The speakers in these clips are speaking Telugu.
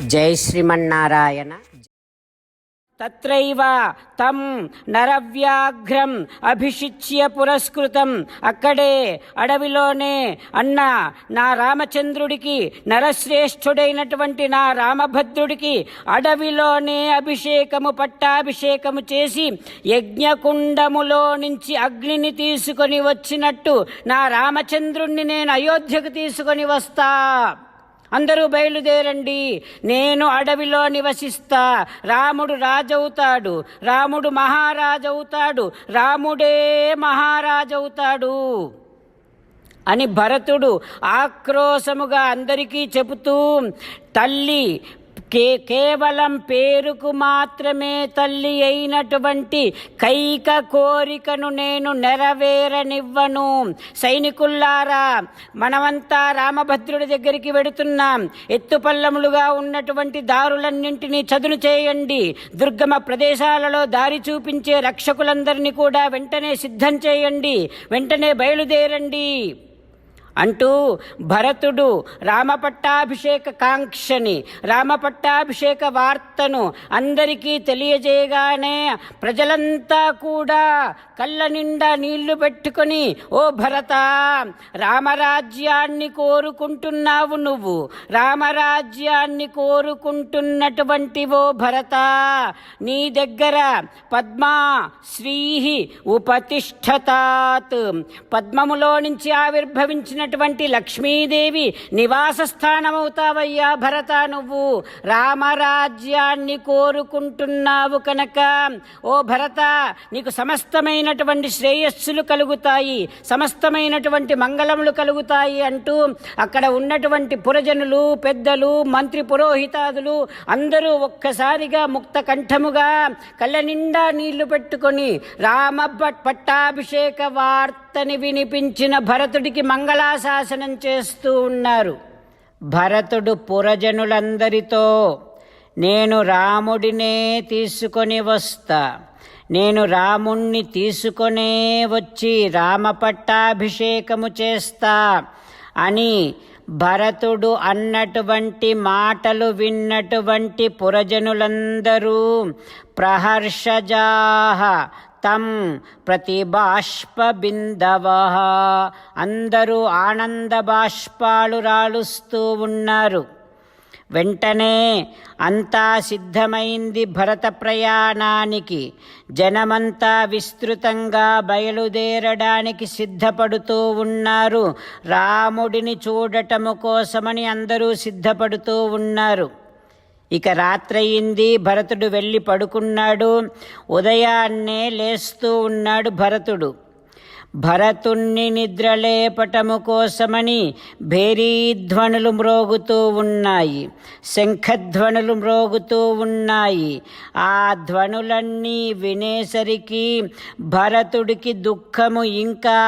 జై శ్రీమన్నారాయణ. తత్రైవ తం నరవ్యాఘ్రం అభిషిచ్య పురస్కృతం. అక్కడే అడవిలోనే అన్న నా రామచంద్రుడికి నరశ్రేష్ఠుడైనటువంటి నా రామభద్రుడికి అడవిలోనే అభిషేకము పట్టాభిషేకము చేసి యజ్ఞకుండములో నుంచి అగ్నిని తీసుకొని వచ్చినట్టు నా రామచంద్రుణ్ణి నేను అయోధ్యకు తీసుకొని వస్తా. అందరూ బయలుదేరండి. నేను అడవిలో నివసిస్తా. రాముడు రాజవుతాడు. రాముడు మహారాజవుతాడు. రాముడే మహారాజవుతాడు. అని భరతుడు ఆక్రోశముగా అందరికీ చెబుతూ తల్లి కే కేవలం పేరుకు మాత్రమే తల్లి అయినటువంటి కైక కోరికను నేను నెరవేరనివ్వను. సైనికుల్లారా మనమంతా రామభద్రుడి దగ్గరికి వెడుతున్నాం. ఎత్తుపల్లములుగా ఉన్నటువంటి దారులన్నింటినీ చదును చేయండి. దుర్గమ ప్రదేశాలలో దారి చూపించే రక్షకులందరినీ కూడా వెంటనే సిద్ధం చేయండి. వెంటనే బయలుదేరండి. అంటూ భరతుడు రామపట్టాభిషేక కాంక్షని రామపట్టాభిషేక వార్తను అందరికీ తెలియజేయగానే ప్రజలంతా కూడా కళ్ళ నిండా నీళ్ళు పెట్టుకొని ఓ భరత రామరాజ్యాన్ని కోరుకుంటున్నావు నువ్వు. రామరాజ్యాన్ని కోరుకుంటున్నటువంటి ఓ భరత నీ దగ్గర పద్మా శ్రీహి ఉపతిష్ఠతాత్. పద్మములో నుంచి ఆవిర్భవించిన అయినటువంటి లక్ష్మీదేవి నివాస స్థానమవుతావయ్యా భరత నువ్వు. రామరాజ్యాన్ని కోరుకుంటున్నావు కనుక ఓ భరత నీకు సమస్తమైనటువంటి శ్రేయస్సులు కలుగుతాయి సమస్తమైనటువంటి మంగళములు కలుగుతాయి అంటూ అక్కడ ఉన్నటువంటి పురజనులు పెద్దలు మంత్రి పురోహితాదులు అందరూ ఒక్కసారిగా ముక్త కంఠముగా కళ్ళ నిండా నీళ్ళు పెట్టుకొని రామ పట్టాభిషేక వార్తని వినిపించిన భరతుడికి శాసనం చేస్తూ ఉన్నారు. భరతుడు పురజనులందరితో నేను రాముడినే తీసుకొని వస్తా. నేను రాముణ్ణి తీసుకొనే వచ్చి రామ పట్టాభిషేకము చేస్తా అని భరతుడు అన్నటువంటి మాటలు విన్నటువంటి పురజనులందరూ ప్రహర్షజాహ తం ప్రతిబాష్పబిందవ. అందరూ ఆనంద బాష్పాలు రాలుస్తూ ఉన్నారు. వెంటనే అంతా సిద్ధమైంది భరత ప్రయాణానికి. జనమంతా విస్తృతంగా బయలుదేరడానికి సిద్ధపడుతూ ఉన్నారు. రాముడిని చూడటము కోసమని అందరూ సిద్ధపడుతూ ఉన్నారు. ఇక రాత్రయింది భరతుడు వెళ్ళి పడుకున్నాడు. ఉదయాన్నే లేస్తూ ఉన్నాడు భరతుడు. భరతుణ్ణి నిద్రలేపటము కోసమని భేరీధ్వనులు మ్రోగుతూ ఉన్నాయి శంఖధ్వనులు మ్రోగుతూ ఉన్నాయి. ఆ ధ్వనులన్నీ వినేసరికి భరతుడికి దుఃఖము ఇంకా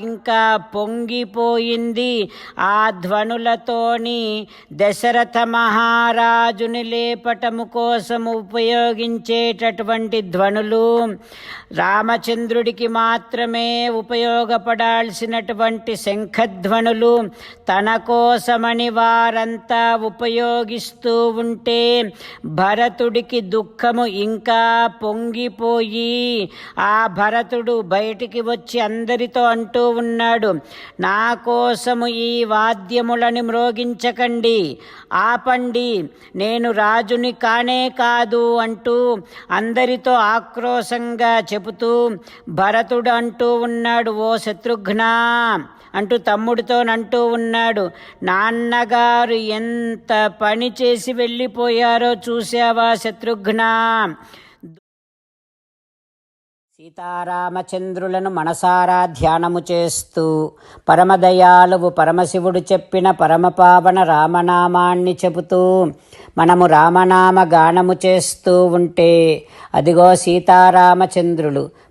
ఇంకా పొంగిపోయింది. ఆ ధ్వనులతోని దశరథ మహారాజుని లేపటము కోసం ఉపయోగించేటటువంటి ధ్వనులు రామచంద్రుడికి మాత్రమే ఉపయోగపడాల్సినటువంటి శంఖధ్వనులు తన కోసమని వారంతా ఉపయోగిస్తూ ఉంటే భరతుడికి దుఃఖము ఇంకా పొంగిపోయి ఆ భరతుడు బయటికి వచ్చి అందరితో అంటూ ఉన్నాడు నా కోసము ఈ వాద్యములను మ్రోగించకండి ఆపండి నేను రాజుని కానే కాదు అంటూ అందరితో ఆక్రోశంగా చెబుతూ భరతుడు అంటూ ఉన్నాడు ఓ శత్రుఘ్న అంటూ తమ్ముడితోనంటూ ఉన్నాడు. నాన్నగారు ఎంత పని చేసి వెళ్ళిపోయారో చూసావా శత్రుఘ్న? సీతారామచంద్రులను మనసారా ధ్యానము చేస్తూ పరమదయాలువు పరమశివుడు చెప్పిన పరమపావన రామనామాన్ని చెబుతూ మనము రామనామ గానము చేస్తూ ఉంటే అదిగో సీతారామచంద్రులు